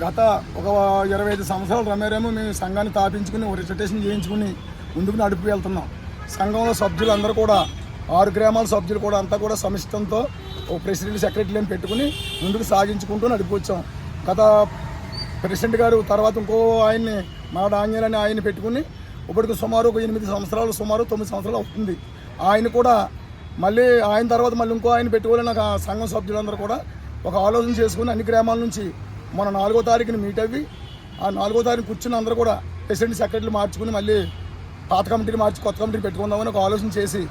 గత ఒక ఇరవై ఐదు సంవత్సరాలు రమేరేమో మేము సంఘాన్ని తాపించుకుని రిజిస్ట్రేషన్ చేయించుకుని ముందుకు నడుపు వెళ్తున్నాం. సంఘంలో సభ్యులు అందరూ కూడా ఆరు గ్రామాల సభ్యులు కూడా అంతా కూడా సమిష్టంతో ఒక ప్రెసిడెంట్ సెక్రటరీని పెట్టుకుని ముందుకు సాగించుకుంటూ నడిపొచ్చాం. గత ప్రెసిడెంట్ గారు తర్వాత ఇంకో ఆయన్ని మాడ ఆంజనేయులని ఆయన పెట్టుకుని ఇప్పటికి సుమారు ఒక ఎనిమిది సంవత్సరాలు సుమారు తొమ్మిది సంవత్సరాలు అవుతుంది. ఆయన కూడా మళ్ళీ ఆయన తర్వాత మళ్ళీ ఇంకో ఆయన పెట్టుకోవాలని నాకు ఆ సంఘం సభ్యులందరూ కూడా ఒక ఆలోచన చేసుకుని అన్ని గ్రామాల నుంచి మన నాలుగో తారీఖుని మీట్ అవ్వి ఆ నాలుగో తారీఖు కూర్చుని అందరూ కూడా ప్రెసిడెంట్ సెక్రటరీలు మార్చుకుని మళ్ళీ పాత కమిటీని మార్చి కొత్త కమిటీని పెట్టుకుందామని ఒక ఆలోచన చేసి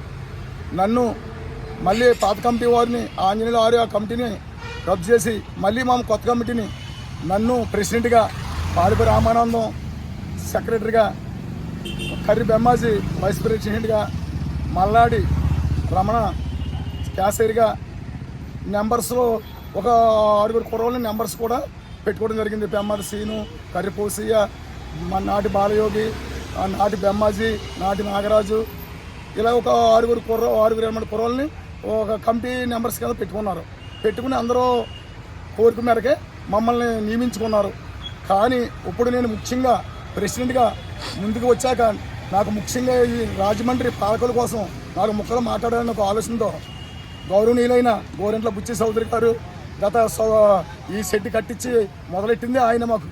నన్ను మళ్ళీ పాత కమిటీ వారిని ఆంజనేయులు వారి ఆ కమిటీని రద్దు చేసి మళ్ళీ మా కొత్త కమిటీని నన్ను ప్రెసిడెంట్గా పాలిపి రామానందం సెక్రటరీగా కర్రి బెమ్మాజీ వైస్ ప్రెసిడెంట్గా మల్లాడి రమణ క్యాషియర్గా నెంబర్స్లో ఒక ఆరుగురు కుర్రోళ్ళ నెంబర్స్ కూడా పెట్టుకోవడం జరిగింది. బెమ్మర్ సీను కర్రిపోసియ మన నాటి బాలయోగి నాటి బెమ్మాజీ నాటి నాగరాజు ఇలా ఒక ఆరుగురు కుర్ర ఆరుగురు ఎనిమిది కుర్రల్ని ఒక కమిటీ నెంబర్స్ కింద పెట్టుకున్నారు. పెట్టుకుని అందరూ కోరిక మేరకే మమ్మల్ని నియమించుకున్నారు. కానీ ఇప్పుడు నేను ముఖ్యంగా ప్రెసిడెంట్గా ముందుకు వచ్చాక నాకు ముఖ్యంగా ఈ రాజమండ్రి పాలకుల కోసం నాకు ముక్కలు మాట్లాడాలని ఒక ఆలోచనతో గౌరవనీయులైన గోరెంట్ల బుచ్చి చౌదరి గారు గత ఈ షెడ్ కట్టించి మొదలెట్టింది ఆయన మాకు.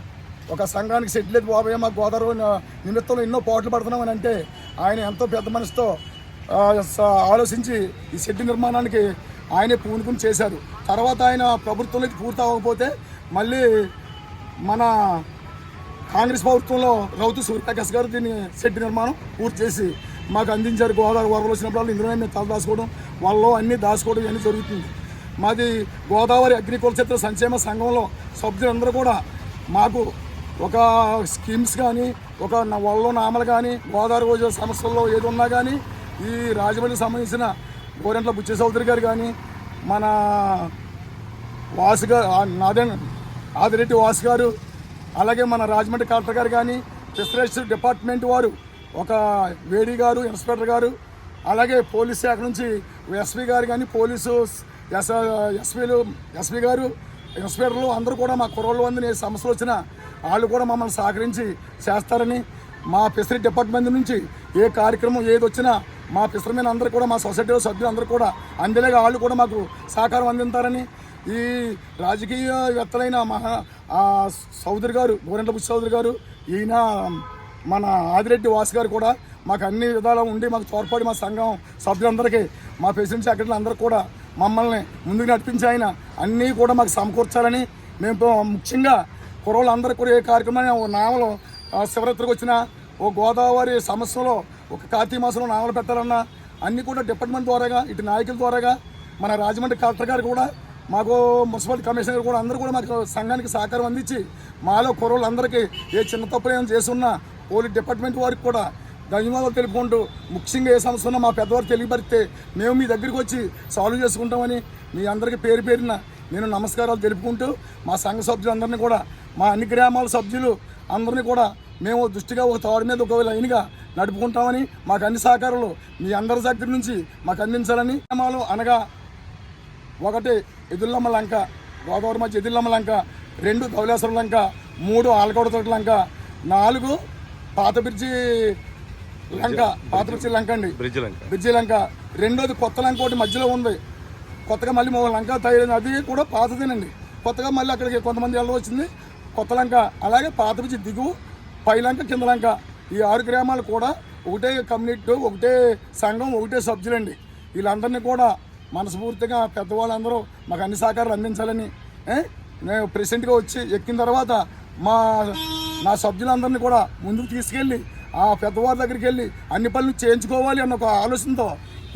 ఒక సంఘానికి షెడ్ లేదు బాబాయ్ మాకు గోదావరి నిమిత్తంలో ఎన్నో పోట్లు పడుతున్నామని అంటే ఆయన ఎంతో పెద్ద మనసుతో ఆలోచించి ఈ షెడ్ నిర్మాణానికి ఆయనే పూనుకుని చేశారు. తర్వాత ఆయన ప్రభుత్వంలోకి పూర్తి అవ్వకపోతే మళ్ళీ మన కాంగ్రెస్ ప్రభుత్వంలో రౌతు సూర్యప్రకాష్ గారు దీన్ని షెడ్ నిర్మాణం పూర్తి చేసి మాకు అందించారు. గోదావరి వరదలు వచ్చినప్పుడు ఇందులోనే మేము తల దాచుకోవడం వాళ్ళలో అన్నీ దాచుకోవడం ఇవన్నీ జరుగుతుంది. మాది గోదావరి అగ్రికల్చర్ సంక్షేమ సంఘంలో సభ్యులందరూ కూడా మాకు ఒక స్కీమ్స్ కానీ ఒక వల్ల నామలు కానీ గోదావరి రోజు సమస్యల్లో ఏది ఉన్నా కానీ ఈ రాజమండ్రికి సంబంధించిన గోరెంట్ల బుచ్చే చౌదరి గారు కానీ మన వాసు గారు నాదే ఆదిరెడ్డి వాసు గారు అలాగే మన రాజమండ్రి కలెక్టర్ గారు కానీ ఫిషరీస్ డిపార్ట్మెంట్ వారు ఒక వేడి గారు ఇన్స్పెక్టర్ గారు అలాగే పోలీస్ శాఖ నుంచి ఎస్పీ గారు కానీ పోలీసు ఎస్ ఎస్పీలు ఎస్పీ గారు ఇన్స్పెక్టర్లు అందరూ కూడా మా కుర్రోళ్ళు వందని సమస్యలు వచ్చిన వాళ్ళు కూడా మమ్మల్ని సహకరించి చేస్తారని మా ఫిషరీ డిపార్ట్మెంట్ నుంచి ఏ కార్యక్రమం ఏది వచ్చినా మా ఫిషర్మెన్ అందరూ కూడా మా సొసైటీలో సభ్యులు అందరూ కూడా అందేలాగా వాళ్ళు కూడా మాకు సహకారం అందిస్తారని ఈ రాజకీయవేత్తలైన మహా సౌదరి చౌదరి గారు గోరెంట్ల బుచ్చి చౌదరి గారు ఈయన మన ఆదిరెడ్డి వాసు గారు కూడా మాకు అన్ని విధాలా ఉండి మాకు తోడ్పడి మా సంఘం సభ్యులందరికీ మా ప్రెసిడెంట్ సెక్రటరీలు అందరూ కూడా మమ్మల్ని ముందుకు నడిపించి ఆయన. అన్నీ కూడా మాకు సమకూర్చాలని మేము ముఖ్యంగా కుర్రోళ్ళందరూ కూడా ఏ కార్యక్రమాన్ని ఓ నావలు శివరాత్రికి వచ్చిన ఓ గోదావరి సమస్యలో ఒక కార్తీక మాసంలో నావలు పెట్టాలన్నా అన్నీ కూడా డిపార్ట్మెంట్ ద్వారాగా ఇటు నాయకుల ద్వారాగా మన రాజమండ్రి కలెక్టర్ గారు కూడా మాకు మున్సిపల్ కమిషనర్ కూడా అందరూ కూడా మాకు సంఘానికి సహకారం అందించి మాలో కుర్రోళ్ళందరికీ ఏ చిన్న తప్పులు ఏమైనా చేస్తున్నా పోలీస్ డిపార్ట్మెంట్ వారికి కూడా ధన్యవాదాలు తెలుపుకుంటూ ముఖ్యంగా ఏ సమస్య ఉన్నా మా పెద్దవారు తెలియపరిస్తే మేము మీ దగ్గరికి వచ్చి సాల్వ్ చేసుకుంటామని మీ అందరికీ పేరు పేరిన నేను నమస్కారాలు తెలుపుకుంటూ మా సంఘ సభ్యులందరినీ కూడా మా అన్ని గ్రామాల సభ్యులు అందరినీ కూడా మేము దృష్టిగా ఒక తాడు మీద ఒక లైన్గా నడుపుకుంటామని మాకు అన్ని సహకారాలు మీ అందరి దగ్గర నుంచి మాకు అందించాలని గ్రామాలు అనగా ఒకటి ఎదుల్లమ్మ లంక గోదావరి మధ్య ఎదుల్లమ్మ లంక రెండు ధవలేశ్వరం లంక మూడు ఆలకోడ తోట లంక నాలుగు పాత బ్రిడ్జి లంక పాత బ్రిడ్జి లంక అండి. బ్రిడ్జ్ లంక. బ్రిడ్జి లంక. రెండోది కొత్త లంక ఒకటి మధ్యలో ఉంది. కొత్తగా మళ్ళీ మా లంక తయారైంది. అది కూడా పాతదేనండి. కొత్తగా మళ్ళీ అక్కడికి కొంతమంది వెళ్ళ వచ్చింది. కొత్త లంక. అలాగే పాత బ్రిడ్జి దిగువ పై లంక కింద లంక. ఈ ఆరు గ్రామాలు కూడా ఒకటే కమ్యూనిటీ ఒకటే సంఘం ఒకటే సభ్యులండి. వీళ్ళందరినీ కూడా మనస్ఫూర్తిగా పెద్దవాళ్ళందరూ మాకు అన్ని సహకారాలు అందించాలని? నేను ప్రెసిడెంట్గా వచ్చి ఎక్కిన తర్వాత మా నా సభ్యులందరినీ కూడా ముందుకు తీసుకెళ్ళి ఆ పెద్దవారి దగ్గరికి వెళ్ళి అన్ని పనులు చేయించుకోవాలి అన్న ఒక ఆలోచనతో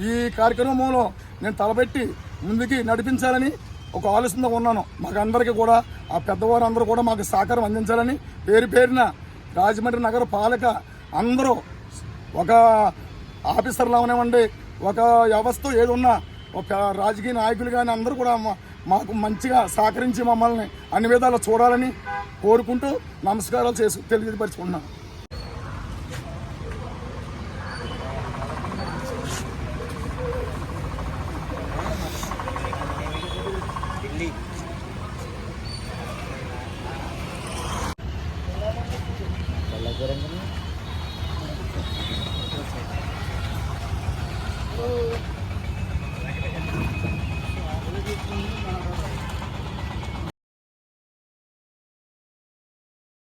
ఈ కార్యక్రమంలో నేను తలపెట్టి ముందుకి నడిపించాలని ఒక ఆలోచనతో ఉన్నాను. మాకు అందరికీ కూడా ఆ పెద్దవారు అందరూ కూడా మాకు సహకారం అందించాలని పేరు పేరున రాజమండ్రి నగర పాలక అందరూ ఒక ఆఫీసర్లు అవనివ్వండి ఒక వ్యవస్థ ఏది ఉన్నా ఒక రాజకీయ నాయకులు కానీ అందరూ కూడా మా- మాకు మంచిగా సహకరించి మమ్మల్ని అన్ని విధాలు చూడాలని కోరుకుంటూ నమస్కారాలు చేసు చేసి Kalau goreng ini. Oh.